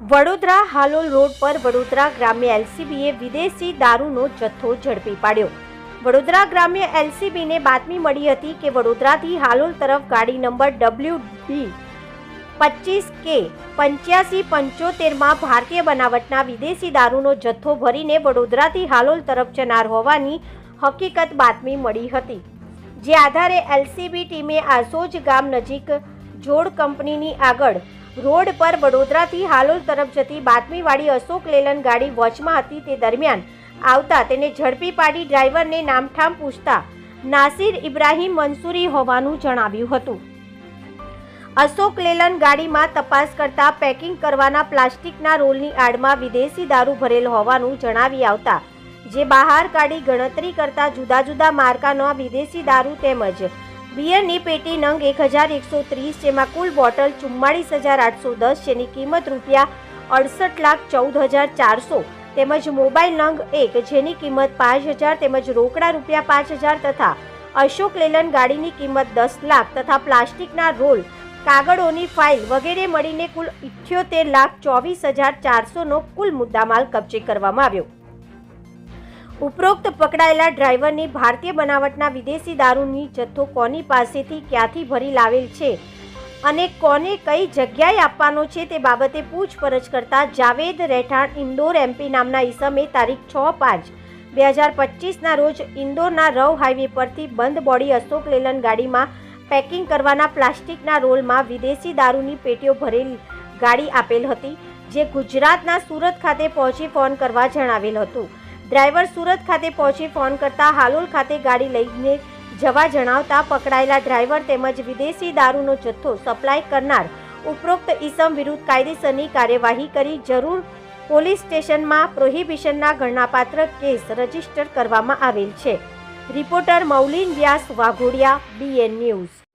Vadodara Halol road પર વડોદરા ગ્રામ્ય એલસીબીએ વિદેશી દારૂનો જથ્થો ઝડપી પાડ્યો. વડોદરા ગ્રામ્ય એલસીબીને બાતમી મળી હતી કે વડોદરાથી હાલોલ તરફ ગાડી નંબર ડબલ્યુ ડી પચીસ કે પંચ્યાસી પંચોતેરમાં ભારતીય બનાવટના વિદેશી દારૂનો જથ્થો ભરીને વડોદરાથી હાલોલ તરફ જનાર હોવાની હકીકત બાતમી મળી હતી. જે આધારે એલસીબી ટીમે આસોજ ગામ નજીક જોડ કંપનીની આગળ રોડ પર વડોદરાથી હાલોલ તરફ જતી બાતમીવાળી અશોક લેલન ગાડી વોચમાં હતી તે દરમિયાન આવતા તેને ઝડપી પાડી ડ્રાઈવરને નામઠામ પૂછતા, નાસિર ઇબ્રાહીમ મંસૂરી હોવાનું જણાવ્યું હતું. અશોક લેલન ગાડીમાં તપાસ કરતા પેકિંગ કરવાના પ્લાસ્ટિકના રોલની આડમાં વિદેશી દારૂ ભરેલ હોવાનું જણાવી આવતા, જે બહાર કાઢી ગણતરી કરતા જુદા જુદા માર્કાનો વિદેશી દારૂ તેમજ બિયરની પેટી નંગ એક હજાર એકસો ત્રીસ, જેમાં કુલ બોટલ ચુમ્માળીસ હજાર આઠસો દસ, જેની કિંમત રૂપિયા અડસઠ લાખ ચૌદ હજાર ચારસો. તેમજ મોબાઈલ નંગ એક, જેની કિંમત પાંચ હજાર, તેમજ રોકડા રૂપિયા પાંચ હજાર તથા અશોક લેલન ગાડીની કિંમત દસ લાખ તથા પ્લાસ્ટિકના રોલ, કાગળોની ફાઇલ વગેરે મળીને કુલ ઇઠ્યોતેર લાખ ચોવીસ હજાર ચારસોનો કુલ મુદ્દામાલ કબજે કરવામાં આવ્યો. ઉપરોક્ત પકડાયેલા ડ્રાઈવરને ભારતીય બનાવટના વિદેશી દારૂની જથ્થો કોની પાસેથી ક્યાંથી ભરી લાવેલ છે? અને કોને કઈ જગ્યાએ આપવાનો છે તે બાબતે પૂછપરછ કરતા જાવેદ રહેઠાણ ઇન્દોર એમપી નામના ઈસમે તારીખ છ પાંચ બે હજાર પચીસના રોજ ઇન્દોરના રવ હાઈવે પરથી બંધ બોડી અશોક લેલન ગાડીમાં પેકિંગ કરવાના પ્લાસ્ટિકના રોલમાં વિદેશી દારૂની પેટીઓ ભરેલ ગાડી આપેલ હતી, જે ગુજરાતના સુરત ખાતે પહોંચી ફોન કરવા જણાવેલ હતું. ડ્રાઈવર સુરત ખાતે પહોંચી ફોન કરતા હાલોલ ખાતે ગાડી લઈને જવા જણાવતા પકડાયેલા ડ્રાઈવર તેમજ વિદેશી દારૂનો જથ્થો સપ્લાય કરનાર ઉપરોક્ત ઈસમ વિરુદ્ધ કાયદેસરની કાર્યવાહી કરી જરૂર પોલીસ સ્ટેશનમાં પ્રોહિબિશનના ગણનાપાત્ર કેસ રજિસ્ટર કરવામાં આવેલ છે. Reporter Maulin Vyas Vaghodiya BN news